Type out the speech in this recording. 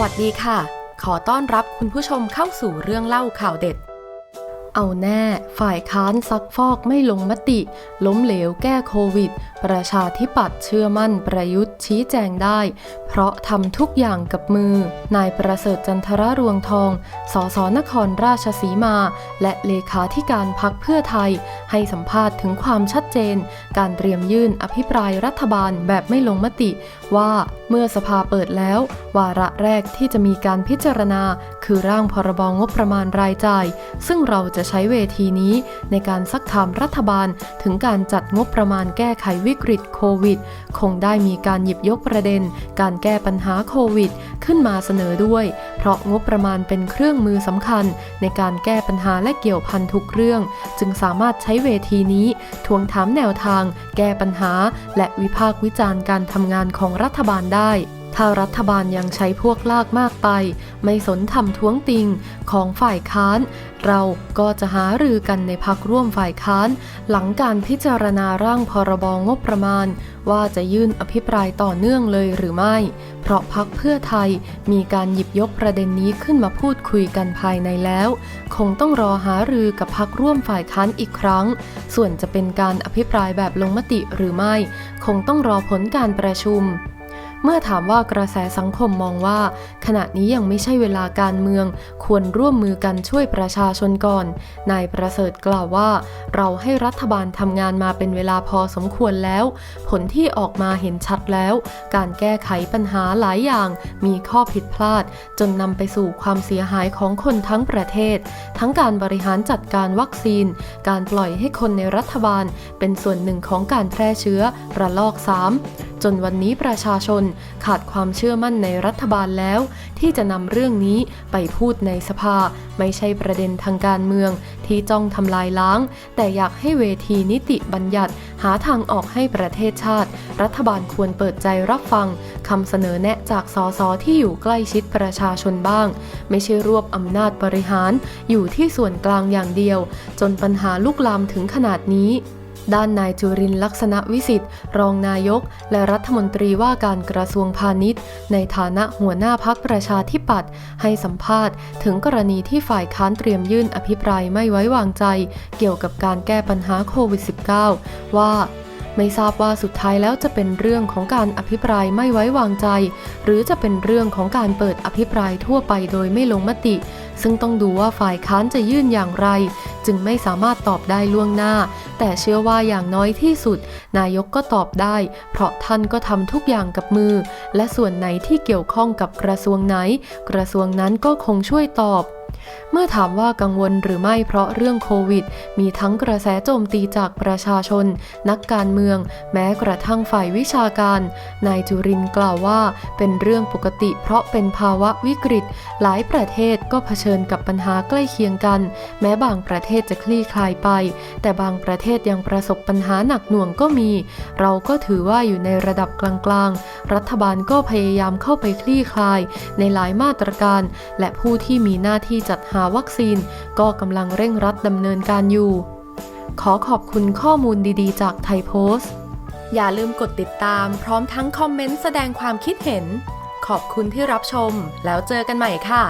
วัสดีค่ะ ขอต้อนรับคุณผู้ชมเข้าสู่เรื่องเล่าข่าวเด็ด เอาแน่ ฝ่ายค้านซักฟอกไม่ลงมติ ล้มเหลวแก้โควิด ประชาธิปัตย์เชื่อมั่นประยุทธ์ชี้แจงได้ เพราะทำทุกอย่างกับมือ นายประเสริฐจันทรรวงทอง สสนครราชสีมา และเลขาธิการพักเพื่อไทย ให้สัมภาษณ์ถึงความชัดเจน การเตรียมยื่นอภิปรายรัฐบาลแบบไม่ลงมติว่า มื่อสภาเปิดแล้ว วาระแรกที่จะมีการพิจารณา คือร่างพรบงบประมาณรายจ่าย ซึ่งเราจะใช้เวทีนี้ในการซักถามรัฐบาลถึงการจัดงบประมาณแก้ไขวิกฤตโควิด คงได้มีการหยิบยกประเด็น การแก้ปัญหาโควิดขึ้นมาเสนอด้วย เพราะงบประมาณเป็นเครื่องมือสำคัญ ในการแก้ปัญหาและเกี่ยวพันทุกเรื่อง จึงสามารถใช้เวทีนี้ทวงถามแนวทาง แก้ปัญหา และวิพากษ์วิจารณ์การทำงานของรัฐบาลได้ถ้ารัฐบาลยังใช้พวกลากมากไป ไม่สนทำท้วงติงของฝ่ายค้าน เราก็จะหารือกันในพักร่วมฝ่ายค้าน หลังการพิจารณาร่างพรบงบประมาณ ว่าจะยื่นอภิปรายต่อเนื่องเลยหรือไม่ เพราะพักเพื่อไทยมีการหยิบยกประเด็นนี้ขึ้นมาพูดคุยกันภายในแล้ว คงต้องรอหารือกับพักร่วมฝ่ายค้านอีกครั้ง ส่วนจะเป็นการอภิปรายแบบลงมติหรือไม่ คงต้องรอผลการประชุม เมื่อถามว่ากระแสสังคมมองว่า ขณะนี้ยังไม่ใช่เวลาการเมือง ควรร่วมมือกันช่วยประชาชนก่อน นายประเสริฐกล่าวว่า เราให้รัฐบาลทำงานมาเป็นเวลาพอสมควรแล้ว ผลที่ออกมาเห็นชัดแล้ว การแก้ไขปัญหาหลายอย่างมีข้อผิดพลาด จนนำไปสู่ความเสียหายของคนทั้งประเทศ ทั้งการบริหารจัดการวัคซีน การปล่อยให้คนในรัฐบาล เป็นส่วนหนึ่งของการแพร่เชื้อระลอก 3 จนวันนี้ประชาชนขาดความเชื่อมั่นในรัฐบาลแล้ว ที่จะนำเรื่องนี้ไปพูดในสภา ไม่ใช่ประเด็นทางการเมือง ที่จ้องทำลายล้าง แต่อยากให้เวทีนิติบัญญัติ หาทางออกให้ประเทศชาติ รัฐบาลควรเปิดใจรับฟังคำเสนอแนะจากสสที่อยู่ใกล้ชิดประชาชนบ้าง ไม่ใช่รวบอำนาจบริหารอยู่ที่ส่วนกลางอย่างเดียว จนปัญหาลุกลามถึงขนาดนี้ ด้านนายจุรินลักษณะวิสิทธิ์ รองนายก และรัฐมนตรีว่าการกระทรวงพาณิชย์ ในฐานะหัวหน้าพักประชาธิปัตย์ให้สัมภาษณ์ถึงกรณีที่ฝ่ายค้านเตรียมยื่นอภิปรายไม่ไว้วางใจ เกี่ยวกับการแก้ปัญหาโควิด -19 ว่าไม่ทราบว่าสุดท้ายแล้วจะเป็นเรื่องของการอภิปรายไม่ไว้วางใจ หรือจะเป็นเรื่องของการเปิดอภิปรายทั่วไปโดยไม่ลงมติ ซึ่งต้องดูว่าฝ่ายค้านจะยื่นอย่างไร จึงไม่สามารถตอบได้ล่วงหน้า แต่เชื่อว่าอย่างน้อยที่สุด นายกก็ตอบได้ เพราะท่านก็ทำทุกอย่างกับมือ และส่วนไหนที่เกี่ยวข้องกับกระทรวงไหน กระทรวงนั้นก็คงช่วยตอบ เมื่อถามว่ากังวลหรือไม่เพราะเรื่องโควิด มีทั้งกระแสโจมตีจากประชาชน นักการเมือง แม้กระทั่งฝ่ายวิชาการ นายจุรินกล่าวว่า เป็นเรื่องปกติเพราะเป็นภาวะวิกฤต หลายประเทศก็เผชิญกับปัญหาใกล้เคียงกัน แม้บางประเทศจะคลี่คลายไป แต่บางประเทศยังประสบปัญหาหนักหน่วงก็มี เราก็ถือว่าอยู่ในระดับกลางๆ รัฐบาลก็พยายามเข้าไปคลี่คลาย ในหลายมาตรการ และผู้ที่มีหน้าที่จัดหาวัคซีนก็กำลังเร่งรัดดำเนินการอยู่ ขอขอบคุณข้อมูลดีๆ จากไทยโพสต์ อย่าลืมกดติดตามพร้อมทั้งคอมเมนต์แสดงความคิดเห็น ขอบคุณที่รับชม แล้วเจอกันใหม่ค่ะ